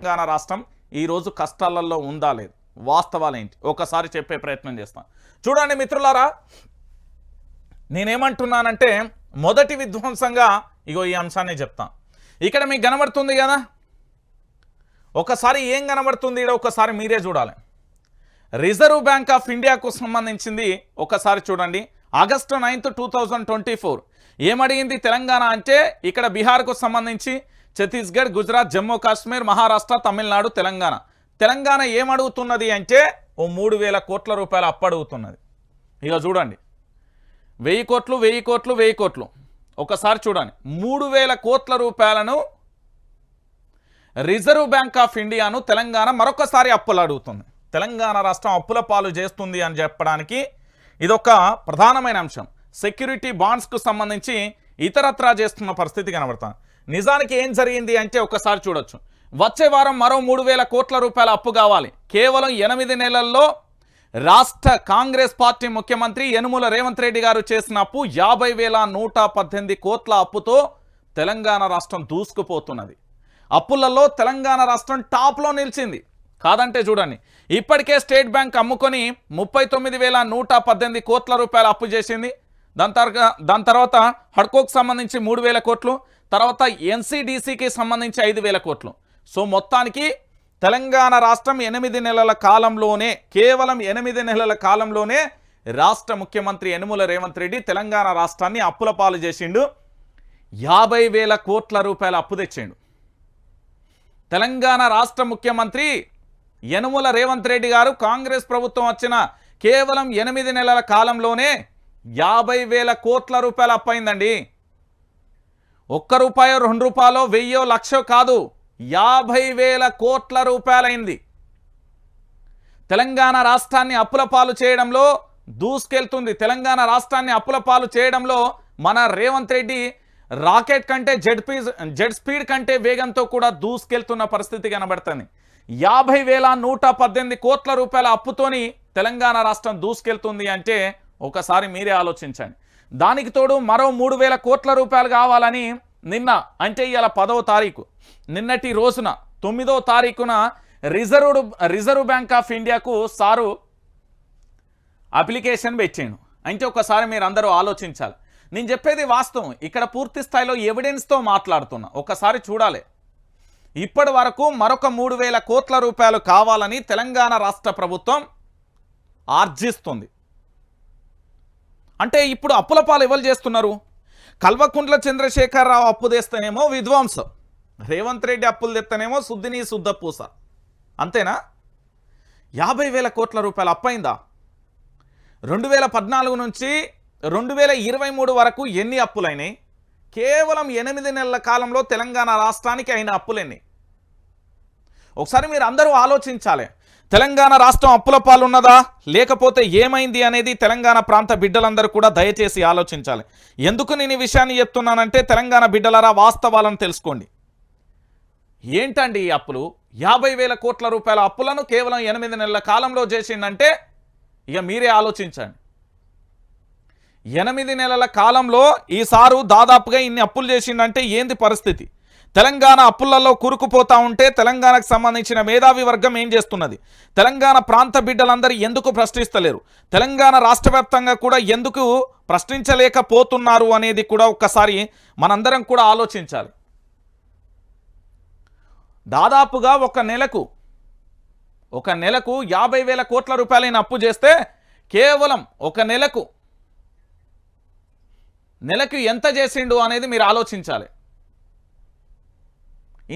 తెలంగాణ రాష్ట్రం ఈరోజు కష్టాలలో ఉందా లేదు? వాస్తవాలు ఏంటి? ఒకసారి చెప్పే ప్రయత్నం చేస్తాను చూడండి మిత్రులారా నేనేమంటున్నానంటే మొదటి విధ్వంసంగా ఇగో ఈ అంశాన్ని చెప్తాను ఇక్కడ మీకు కనబడుతుంది కదా? ఒకసారి ఏం కనబడుతుంది? ఇక్కడ ఒకసారి మీరే చూడాలి. రిజర్వ్ బ్యాంక్ ఆఫ్ ఇండియాకు సంబంధించింది ఒకసారి చూడండి. August ninth two thousand twenty four. ఏమడిగింది Telangana అంటే ఇక్కడ బీహార్కు సంబంధించి ఛత్తీస్గఢ్ గుజరాత్ జమ్మూ కాశ్మీర్ మహారాష్ట్ర తమిళనాడు తెలంగాణ. తెలంగాణ ఏమడుగుతున్నది అంటే ఓ మూడు వేల కోట్ల రూపాయలు అప్పు అడుగుతున్నది ఇక చూడండి. వెయ్యి కోట్లు వెయ్యి కోట్లు వెయ్యి కోట్లు. ఒకసారి చూడండి. మూడు వేల కోట్ల రూపాయలను రిజర్వ్ బ్యాంక్ ఆఫ్ ఇండియాను తెలంగాణ మరొకసారి అప్పులు అడుగుతుంది తెలంగాణ రాష్ట్రం అప్పుల పాలు చేస్తుంది అని చెప్పడానికి ఇదొక ప్రధానమైన అంశం. సెక్యూరిటీ బాండ్స్కు సంబంధించి ఇతరత్రా చేస్తున్న పరిస్థితి కనబడుతుంది. నిజానికి ఏం జరిగింది అంటే ఒకసారి చూడొచ్చు. వచ్చే వారం మరో మూడు వేల కోట్ల రూపాయల అప్పు కావాలి. కేవలం ఎనిమిది నెలల్లో రాష్ట్ర కాంగ్రెస్ పార్టీ ముఖ్యమంత్రి యనుమల రేవంత్ రెడ్డి గారు చేసిన అప్పు యాభై వేల నూట పద్దెనిమిది కోట్ల అప్పుతో తెలంగాణ రాష్ట్రం దూసుకుపోతున్నది. అప్పులలో తెలంగాణ రాష్ట్రం టాప్లో నిలిచింది. కాదంటే చూడండి. ఇప్పటికే స్టేట్ బ్యాంక్ అమ్ముకొని ముప్పై తొమ్మిది వేల నూట పద్దెనిమిది కోట్ల రూపాయల అప్పు చేసింది. దాని తర్వాత దాని తర్వాత హడ్కోకు సంబంధించి మూడు వేల కోట్లు తర్వాత ఎన్సీడీసీకి సంబంధించి ఐదు వేల కోట్లు. సో మొత్తానికి తెలంగాణ రాష్ట్రం ఎనిమిది నెలల కాలంలోనే కేవలం ఎనిమిది నెలల కాలంలోనే రాష్ట్ర ముఖ్యమంత్రి యనుమల రేవంత్ రెడ్డి తెలంగాణ రాష్ట్రాన్ని అప్పుల పాలు చేసిండు. యాభై వేల కోట్ల రూపాయల అప్పు తెచ్చిండు. తెలంగాణ రాష్ట్ర ముఖ్యమంత్రి యనుమల రేవంత్ రెడ్డి గారు కాంగ్రెస్ ప్రభుత్వం వచ్చిన కేవలం ఎనిమిది నెలల కాలంలోనే యాభై వేల కోట్ల రూపాయలు అప్పయిందండి ఒక్క రూపాయో రెండు రూపాయలో వెయ్యో లక్షో కాదు. యాభై వేల కోట్ల రూపాయలైంది. తెలంగాణ రాష్ట్రాన్ని అప్పుల పాలు చేయడంలో దూసుకెళ్తుంది. తెలంగాణ రాష్ట్రాన్ని అప్పుల పాలు చేయడంలో మన రేవంత్ రెడ్డి రాకెట్ కంటే జెడ్ పీ జెడ్ స్పీడ్ కంటే వేగంతో కూడా దూసుకెళ్తున్న పరిస్థితి కనబడుతుంది. యాభై వేల నూట పద్దెనిమిది కోట్ల రూపాయల అప్పుతోని తెలంగాణ రాష్ట్రం దూసుకెళ్తుంది అంటే ఒకసారి మీరే ఆలోచించండి. దానికి తోడు మరో మూడు వేల కోట్ల రూపాయలు కావాలని నిన్న అంటే ఇవాళ పదవ తారీఖు నిన్నటి రోజున తొమ్మిదో తారీఖున రిజర్వ్డ్ రిజర్వ్ బ్యాంక్ ఆఫ్ ఇండియాకు సారు అప్లికేషన్ పెట్టాను అంటే ఒకసారి మీరు అందరూ ఆలోచించాలి. నేను చెప్పేది వాస్తవం. ఇక్కడ పూర్తి స్థాయిలో ఎవిడెన్స్తో మాట్లాడుతున్నా. ఒకసారి చూడాలి. ఇప్పటి వరకు మరొక మూడు వేల కోట్ల రూపాయలు కావాలని తెలంగాణ రాష్ట్ర ప్రభుత్వం ఆర్జిస్తుంది. అంటే ఇప్పుడు అప్పుల పాలు ఎవరు చేస్తున్నారు? కల్వకుంట్ల చంద్రశేఖరరావు అప్పు తెస్తేనేమో విధ్వంసం రేవంత్ రెడ్డి అప్పులు తెస్తేనేమో శుద్ధిని శుద్ధపూస అంతేనా? యాభై వేల కోట్ల రూపాయలు అప్పైందా రెండు వేల పద్నాలుగు నుంచి రెండు వేల ఇరవై మూడు వరకు ఎన్ని అప్పులైనాయి? కేవలం ఎనిమిది నెలల కాలంలో తెలంగాణ రాష్ట్రానికి అయిన అప్పులెన్ని? ఒకసారి మీరు అందరూ ఆలోచించాలి. తెలంగాణ రాష్ట్రం అప్పుల పాలున్నదా? లేకపోతే ఏమైంది అనేది తెలంగాణ ప్రాంత బిడ్డలందరూ కూడా దయచేసి ఆలోచించాలి. ఎందుకు నేను ఈ విషయాన్ని చెప్తున్నానంటే తెలంగాణ బిడ్డలరా వాస్తవాలను తెలుసుకోండి. ఏంటండి ఈ అప్పులు? యాభై వేల కోట్ల రూపాయల అప్పులను కేవలం ఎనిమిది నెలల కాలంలో చేసిందంటే ఇక మీరే ఆలోచించండి. ఎనిమిది నెలల కాలంలో ఈసారు దాదాపుగా ఇన్ని అప్పులు చేసిందంటే ఏంది పరిస్థితి? తెలంగాణ అప్పులలో కూరుకుపోతా ఉంటే తెలంగాణకు సంబంధించిన మేధావి వర్గం ఏం చేస్తున్నది? తెలంగాణ ప్రాంత బిడ్డలందరూ ఎందుకు ప్రశ్నిస్తలేరు? తెలంగాణ రాష్ట్ర కూడా ఎందుకు ప్రశ్నించలేకపోతున్నారు అనేది కూడా ఒక్కసారి మనందరం కూడా ఆలోచించాలి. దాదాపుగా ఒక నెలకు ఒక నెలకు యాభై వేల కోట్ల రూపాయలైన అప్పు చేస్తే కేవలం ఒక నెలకు నెలకు ఎంత చేసిండు అనేది మీరు ఆలోచించాలి.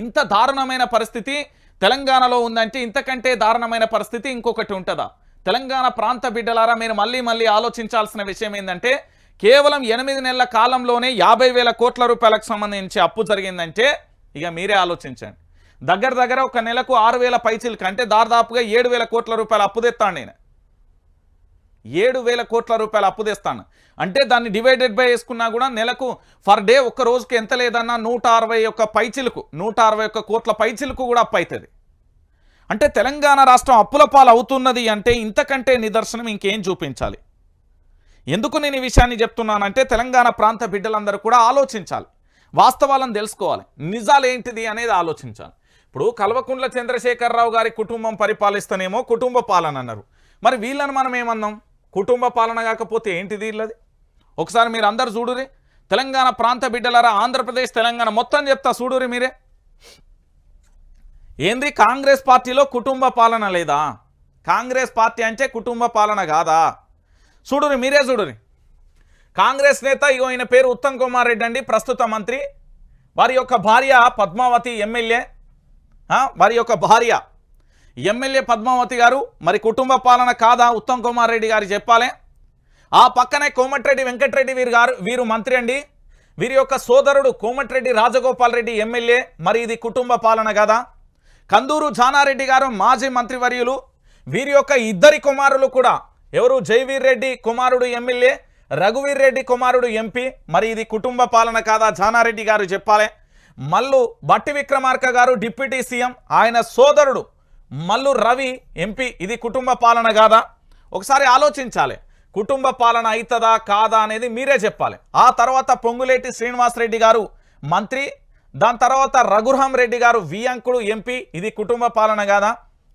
ఇంత దారుణమైన పరిస్థితి తెలంగాణలో ఉందంటే ఇంతకంటే దారుణమైన పరిస్థితి ఇంకొకటి ఉంటుందా? తెలంగాణ ప్రాంత బిడ్డలారా మీరు మళ్ళీ మళ్ళీ ఆలోచించాల్సిన విషయం ఏంటంటే కేవలం ఎనిమిది నెలల కాలంలోనే యాభై వేల కోట్ల రూపాయలకు సంబంధించి అప్పు జరిగిందంటే ఇక మీరే ఆలోచించండి. దగ్గర దగ్గర ఒక నెలకు ఆరు వేల పైచీలకి అంటే దాదాపుగా ఏడు వేల కోట్ల రూపాయలు అప్పు తెస్తాను నేను ఏడు వేల కోట్ల రూపాయలు అప్పు తెస్తాను. అంటే దాన్ని డివైడెడ్ బై వేసుకున్నా కూడా నెలకు ఫర్ డే ఒక్క రోజుకి ఎంత లేదన్నా నూట అరవై ఒక్క పైచిలకు నూట అరవై ఒక్క కోట్ల పైచిలకు కూడా అప్పు అవుతుంది. అంటే తెలంగాణ రాష్ట్రం అప్పుల పాలు అవుతున్నది అంటే ఇంతకంటే నిదర్శనం ఇంకేం చూపించాలి? ఎందుకు నేను ఈ విషయాన్ని చెప్తున్నానంటే తెలంగాణ ప్రాంత బిడ్డలందరూ కూడా ఆలోచించాలి. వాస్తవాలను తెలుసుకోవాలి. నిజాలు ఏంటిది అనేది ఆలోచించాలి. ఇప్పుడు కల్వకుంట్ల చంద్రశేఖరరావు గారి కుటుంబం పరిపాలిస్తేనేమో కుటుంబ పాలన అన్నారు. మరి వీళ్ళని మనం ఏమన్నాం? కుటుంబ పాలన కాకపోతే ఏంటిది ఇల్లది? ఒకసారి మీరు అందరు చూడురి. తెలంగాణ ప్రాంత బిడ్డలారా ఆంధ్రప్రదేశ్ తెలంగాణ మొత్తం చెప్తా చూడురి మీరే. ఏంది కాంగ్రెస్ పార్టీలో కుటుంబ పాలన లేదా? కాంగ్రెస్ పార్టీ అంటే కుటుంబ పాలన కాదా? చూడురి మీరే చూడురి. కాంగ్రెస్ నేత ఇగో ఈయన పేరు ఉత్తమ్ కుమార్ రెడ్డి అండి ప్రస్తుత మంత్రి. వారి యొక్క భార్య పద్మావతి ఎమ్మెల్యే. వారి యొక్క భార్య ఎమ్మెల్యే పద్మావతి గారు మరి కుటుంబ పాలన కాదా? ఉత్తమ్ కుమార్ రెడ్డి గారు చెప్పాలి. ఆ పక్కనే కోమటిరెడ్డి వెంకటరెడ్డి వీరు గారు వీరు మంత్రి అండి. వీరి యొక్క సోదరుడు కోమటిరెడ్డి రాజగోపాల్ రెడ్డి ఎమ్మెల్యే మరి ఇది కుటుంబ పాలన కదా? కందూరు జానారెడ్డి గారు మాజీ మంత్రివర్యులు. వీరి యొక్క ఇద్దరి కుమారులు కూడా ఎవరు? జైవీర్ రెడ్డి కుమారుడు ఎమ్మెల్యే రఘువీర్ రెడ్డి కుమారుడు ఎంపీ మరి ఇది కుటుంబ పాలన కాదా? జానారెడ్డి గారు చెప్పాలి. మల్లు బట్టి విక్రమార్క గారు డిప్యూటీ సీఎం. ఆయన సోదరుడు మల్లు రవి ఎంపీ ఇది కుటుంబ పాలన కాదా? ఒకసారి ఆలోచించాలి. కుటుంబ పాలన అవుతుందా కాదా అనేది మీరే చెప్పాలి. ఆ తర్వాత పొంగులేటి శ్రీనివాసరెడ్డి గారు మంత్రి దాని తర్వాత రఘురాం రెడ్డి గారు వియంకుడు ఎంపీ ఇది కుటుంబ పాలన కాదా?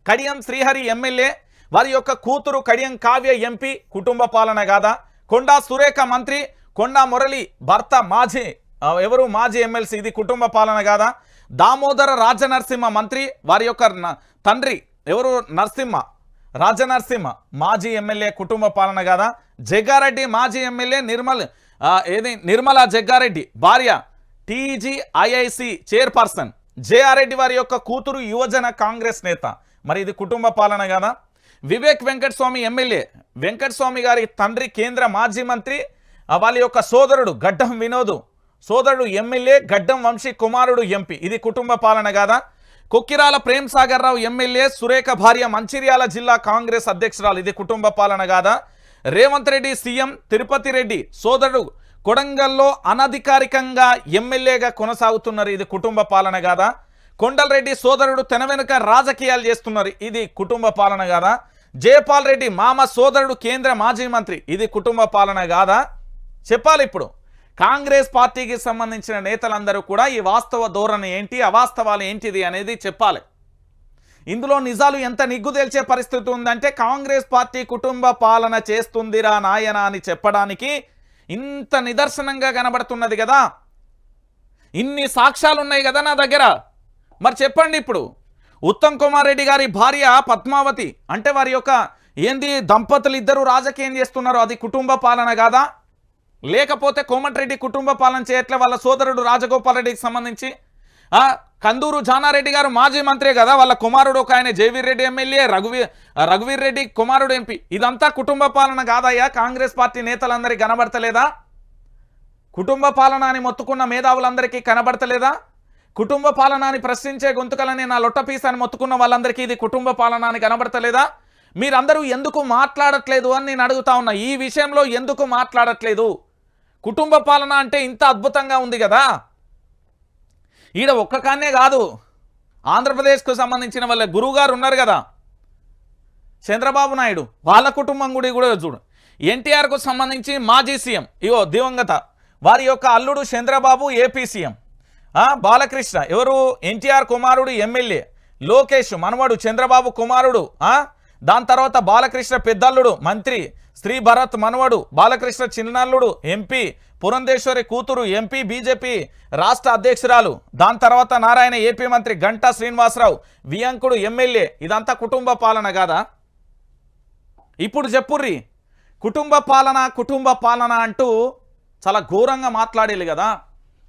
కడియం శ్రీహరి ఎమ్మెల్యే వారి యొక్క కూతురు కడియం కావ్య ఎంపీ కుటుంబ పాలన కాదా? కొండా సురేఖ మంత్రి కొండా మురళి భర్త మాజీ ఎవరు? మాజీ ఎమ్మెల్సీ ఇది కుటుంబ పాలన కాదా? దామోదర రాజనరసింహ మంత్రి వారి యొక్క తండ్రి ఎవరు? నరసింహ. రాజనరసింహ మాజీ ఎమ్మెల్యే కుటుంబ పాలన కాదా. జగ్గారెడ్డి మాజీ ఎమ్మెల్యే నిర్మల్ ఏది? నిర్మల జగ్గారెడ్డి భార్య టీజీఐఐసి చైర్పర్సన్. జేఆర్రెడ్డి వారి యొక్క కూతురు యువజన కాంగ్రెస్ నేత. మరి ఇది కుటుంబ పాలన కదా. వివేక్ వెంకటస్వామి ఎమ్మెల్యే. వెంకటస్వామి గారి తండ్రి కేంద్ర మాజీ మంత్రి. వాళ్ళ యొక్క సోదరుడు గడ్డం వినోదు. సోదరుడు ఎమ్మెల్యే గడ్డం వంశీ కుమారుడు ఎంపీ. ఇది కుటుంబ పాలన కాదా కొక్కిరాల ప్రేమ్ సాగర్ రావు ఎమ్మెల్యే సురేఖ భార్య మంచిర్యాల జిల్లా కాంగ్రెస్ అధ్యక్షురాలు. ఇది కుటుంబ పాలన కాదా రేవంత్ రెడ్డి సీఎం తిరుపతి రెడ్డి సోదరుడు కొడంగల్లో అనధికారికంగా ఎమ్మెల్యేగా కొనసాగుతున్నారు. ఇది కుటుంబ పాలన కాదా కొండలరెడ్డి సోదరుడు తెన వెనుక రాజకీయాలు చేస్తున్నారు. ఇది కుటుంబ పాలన కాదా జయపాల్ రెడ్డి మామ సోదరుడు కేంద్ర మాజీ మంత్రి. ఇది కుటుంబ పాలన కాదా చెప్పాలి ఇప్పుడు. కాంగ్రెస్ పార్టీకి సంబంధించిన నేతలందరూ కూడా ఈ వాస్తవ ధోరణి ఏంటి అవాస్తవాలు ఏంటిది అనేది చెప్పాలి. ఇందులో నిజాలు ఎంత నిగ్గు తేల్చే పరిస్థితి ఉందంటే కాంగ్రెస్ పార్టీ కుటుంబ పాలన చేస్తుందిరా నాయన అని చెప్పడానికి ఇంత నిదర్శనంగా కనబడుతున్నది కదా. ఇన్ని సాక్ష్యాలు ఉన్నాయి కదా నా దగ్గర. మరి చెప్పండి ఇప్పుడు. ఉత్తమ్ కుమార్ రెడ్డి గారి భార్య పద్మావతి అంటే వారి యొక్క ఏంది దంపతులు ఇద్దరు రాజకీయం చేస్తున్నారు అది కుటుంబ పాలన కాదా? లేకపోతే కోమటిరెడ్డి కుటుంబ పాలన చేయట్లే వాళ్ళ సోదరుడు రాజగోపాల్ రెడ్డికి సంబంధించి. కందూరు జానారెడ్డి గారు మాజీ మంత్రి కదా వాళ్ళ కుమారుడు ఒక ఆయన జయవీర్ రెడ్డి ఎమ్మెల్యే రఘువీర్ రఘువీర్ రెడ్డి కుమారుడు ఎంపీ. ఇదంతా కుటుంబ పాలన కాదయ్యా కాంగ్రెస్ పార్టీ నేతలందరికీ కనబడతలేదా? కుటుంబ పాలన అని మొత్తుకున్న మేధావులందరికీ కనబడతలేదా? కుటుంబ పాలన అని ప్రశ్నించే గొంతుకలని నా లొట్టపీస్ అని మొత్తుకున్న వాళ్ళందరికీ ఇది కుటుంబ పాలన అని కనబడతలేదా? మీరందరూ ఎందుకు మాట్లాడట్లేదు అని నేను అడుగుతా ఉన్నా. ఈ విషయంలో ఎందుకు మాట్లాడట్లేదు? కుటుంబ పాలన అంటే ఇంత అద్భుతంగా ఉంది కదా? ఈడ ఒక్క కాన్నే కాదు. ఆంధ్రప్రదేశ్కు సంబంధించిన వాళ్ళ గురువుగారు ఉన్నారు కదా. చంద్రబాబు నాయుడు వాళ్ళ కుటుంబం గుడి కూడా చూడు. ఎన్టీఆర్కు సంబంధించి మాజీ సీఎం ఇగో దివంగత వారి యొక్క అల్లుడు చంద్రబాబు ఏపీ సీఎం. బాలకృష్ణ ఎవరు? ఎన్టీఆర్ కుమారుడు ఎమ్మెల్యే. లోకేష్ మనవడు చంద్రబాబు కుమారుడు దాని తర్వాత బాలకృష్ణ పెద్దల్లుడు మంత్రి. శ్రీ భరత్ మనవడు బాలకృష్ణ చిన్నల్లుడు ఎంపీ పురంధేశ్వరి కూతురు ఎంపీ బీజేపీ రాష్ట్ర అధ్యక్షురాలు. దాని తర్వాత నారాయణ ఏపీ మంత్రి గంటా శ్రీనివాసరావు వియంకుడు ఎమ్మెల్యే. ఇదంతా కుటుంబ పాలన కాదా? ఇప్పుడు చెప్పుర్రి. కుటుంబ పాలన కుటుంబ పాలన అంటూ చాలా ఘోరంగా మాట్లాడేది కదా.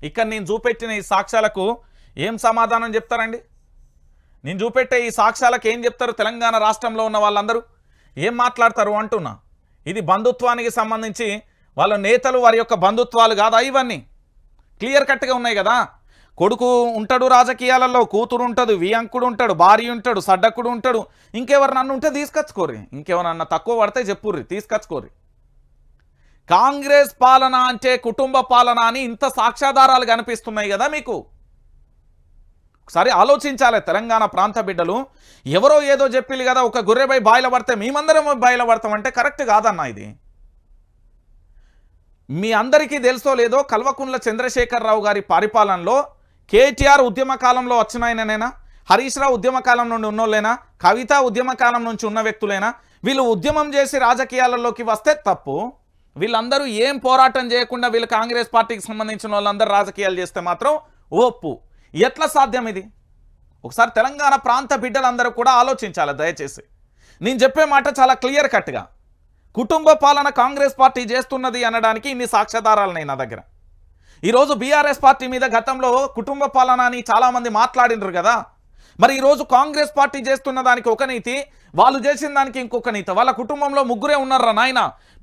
ఇక్కడ నేను చూపెట్టిన ఈ సాక్ష్యాలకు ఏం సమాధానం చెప్తారండి? నేను చూపెట్టే ఈ సాక్ష్యాలకు ఏం చెప్తారు తెలంగాణ రాష్ట్రంలో ఉన్న వాళ్ళందరూ? ఏం మాట్లాడతారు అంటున్నా? ఇది బంధుత్వానికి సంబంధించి వాళ్ళ నేతలు వారి యొక్క బంధుత్వాలు కాదా ఇవన్నీ? క్లియర్ కట్గా ఉన్నాయి కదా? కొడుకు ఉంటాడు రాజకీయాలలో కూతురు ఉంటుంది వియంకుడు ఉంటాడు భార్య ఉంటాడు సడ్డకుడు ఉంటాడు. ఇంకెవరినన్ను ఉంటే తీసుకొచ్చుకోర్రి. ఇంకెవరన్నా తక్కువ పడితే చెప్పుర్రి తీసుకొచ్చుకోర్రి. కాంగ్రెస్ పాలన అంటే కుటుంబ పాలన అని ఇంత సాక్ష్యాధారాలు కనిపిస్తున్నాయి కదా మీకు? ఒకసారి ఆలోచించాలి తెలంగాణ ప్రాంత బిడ్డలు. ఎవరో ఏదో చెప్పిల్లు కదా ఒక గొర్రెపై బాయిల పడితే మేమందరం బాయిల పడతాం అంటే కరెక్ట్ కాదన్న ఇది. మీ అందరికీ తెలుసో లేదో కల్వకుంట్ల చంద్రశేఖరరావు గారి పరిపాలనలో కేటీఆర్ ఉద్యమ కాలంలో వచ్చిన ఆయననేనా? హరీష్ రావు నుండి ఉన్నోళ్ళేనా? కవిత ఉద్యమ కాలం నుంచి ఉన్న వ్యక్తులేనా? వీళ్ళు ఉద్యమం చేసి రాజకీయాలలోకి వస్తే తప్పు. వీళ్ళందరూ ఏం పోరాటం చేయకుండా వీళ్ళు కాంగ్రెస్ పార్టీకి సంబంధించిన వాళ్ళందరూ రాజకీయాలు చేస్తే మాత్రం ఒప్పు. ఎట్లా సాధ్యం ఇది? ఒకసారి తెలంగాణ ప్రాంత బిడ్డలందరూ కూడా ఆలోచించాలి దయచేసి. నేను చెప్పే మాట చాలా క్లియర్ కట్గా. కుటుంబ పాలన కాంగ్రెస్ పార్టీ చేస్తున్నది అనడానికి ఇన్ని సాక్ష్యాధారాలు నా దగ్గర. ఈరోజు బీఆర్ఎస్ పార్టీ మీద గతంలో కుటుంబ పాలన అని చాలామంది మాట్లాడినరు కదా. మరి ఈరోజు కాంగ్రెస్ పార్టీ చేస్తున్న దానికి ఒక నీతి వాళ్ళు చేసిన దానికి ఇంకొక నీతి. వాళ్ళ కుటుంబంలో ముగ్గురే ఉన్నారా నాయన?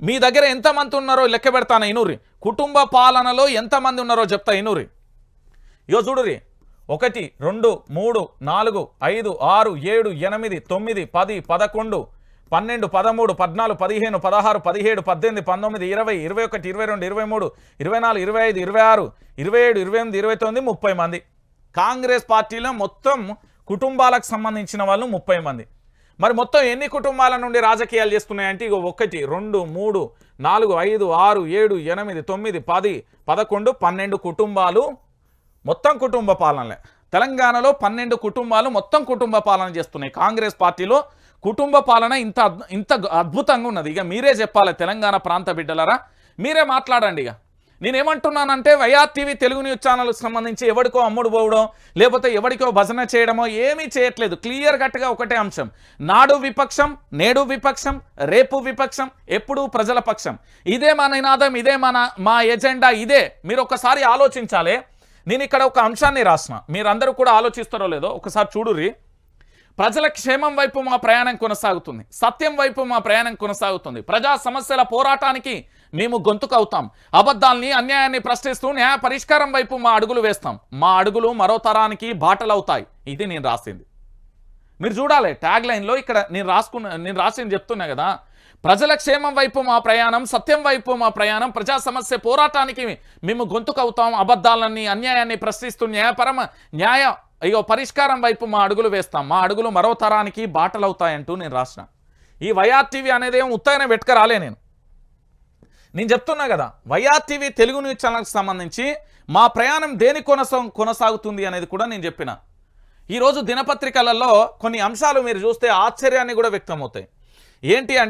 మీ దగ్గర ఎంతమంది ఉన్నారో లెక్క పెడతాను ఇనూరి కుటుంబ పాలనలో ఎంతమంది ఉన్నారో చెప్తా ఇనూరి ఇగో చూడురి ఒకటి రెండు మూడు నాలుగు ఐదు ఆరు ఏడు ఎనిమిది తొమ్మిది పది పదకొండు పన్నెండు పదమూడు పద్నాలుగు పదిహేను పదహారు పదిహేడు పద్దెనిమిది పంతొమ్మిది ఇరవై ఇరవై ఒకటి ఇరవై రెండు ఇరవై మూడు ఇరవై నాలుగు ఇరవై ఐదు ఇరవై ఆరు ఇరవై ఏడు ఇరవై ఎనిమిది ఇరవై తొమ్మిది ముప్పై మంది. కాంగ్రెస్ పార్టీలో మొత్తం కుటుంబాలకు సంబంధించిన వాళ్ళు ముప్పై మంది. మరి మొత్తం ఎన్ని కుటుంబాల నుండి రాజకీయాలు చేస్తున్నాయంటే ఇక ఒకటి రెండు మూడు నాలుగు ఐదు ఆరు ఏడు ఎనిమిది తొమ్మిది పది పదకొండు పన్నెండు కుటుంబాలు మొత్తం కుటుంబ పాలనలే. తెలంగాణలో పన్నెండు కుటుంబాలు మొత్తం కుటుంబ పాలన చేస్తున్నాయి. కాంగ్రెస్ పార్టీలో కుటుంబ పాలన ఇంత అద్భు- ఇంత అద్భుతంగా ఉన్నది. ఇక మీరే చెప్పాలి తెలంగాణ ప్రాంత బిడ్డలరా. మీరే మాట్లాడండి ఇక. నేనేమంటున్నానంటే వైఆర్ టీవీ తెలుగు న్యూస్ ఛానల్కి సంబంధించి ఎవడికో అమ్ముడు పోవడం లేకపోతే ఎవడికో భజన చేయడమో ఏమీ చేయట్లేదు. క్లియర్ కట్గా ఒకటే అంశం. నాడు విపక్షం నేడు విపక్షం రేపు విపక్షం ఎప్పుడూ ప్రజల పక్షం. ఇదే మా నినాదం ఇదే మన మా ఎజెండా ఇదే. మీరు ఒకసారి ఆలోచించాలి. నేను ఇక్కడ ఒక అంశాన్ని రాసిన. మీరందరూ కూడా ఆలోచిస్తారో లేదో ఒకసారి చూడుర్రి. ప్రజల క్షేమం వైపు మా ప్రయాణం కొనసాగుతుంది. సత్యం వైపు మా ప్రయాణం కొనసాగుతుంది. ప్రజా సమస్యల పోరాటానికి మేము గొంతుకవుతాం అబద్ధాల్ని అన్యాయాన్ని ప్రశ్నిస్తూ న్యాయ పరిష్కారం వైపు మా అడుగులు వేస్తాం. మా అడుగులు మరో తరానికి బాటలవుతాయి. ఇది నేను రాసింది. మీరు చూడాలి ట్యాగ్ లైన్లో ఇక్కడ నేను రాసుకున్న నేను రాసింది చెప్తున్నా కదా. ప్రజల క్షేమం వైపు మా ప్రయాణం సత్యం వైపు మా ప్రయాణం ప్రజా సమస్య పోరాటానికి మేము గొంతుకవుతాం. అబద్ధాలన్నీ అన్యాయాన్ని ప్రశ్నిస్తూ న్యాయపరమ న్యాయ అయ్యో పరిష్కారం వైపు మా అడుగులు వేస్తాం. మా అడుగులు మరో తరానికి బాటలవుతాయంటూ నేను రాసిన. ఈ వైఆర్ టీవీ అనేది ఏం ఉత్తగానే రాలే నేను. నేను చెప్తున్నా కదా వైఆర్ టీవీ తెలుగు న్యూస్ ఛానల్కి సంబంధించి మా ప్రయాణం దేని కొనసా కొనసాగుతుంది అనేది కూడా నేను చెప్పిన. ఈరోజు దినపత్రికలలో కొన్ని అంశాలు మీరు చూస్తే ఆశ్చర్యాన్ని కూడా వ్యక్తమవుతాయి. ఏంటి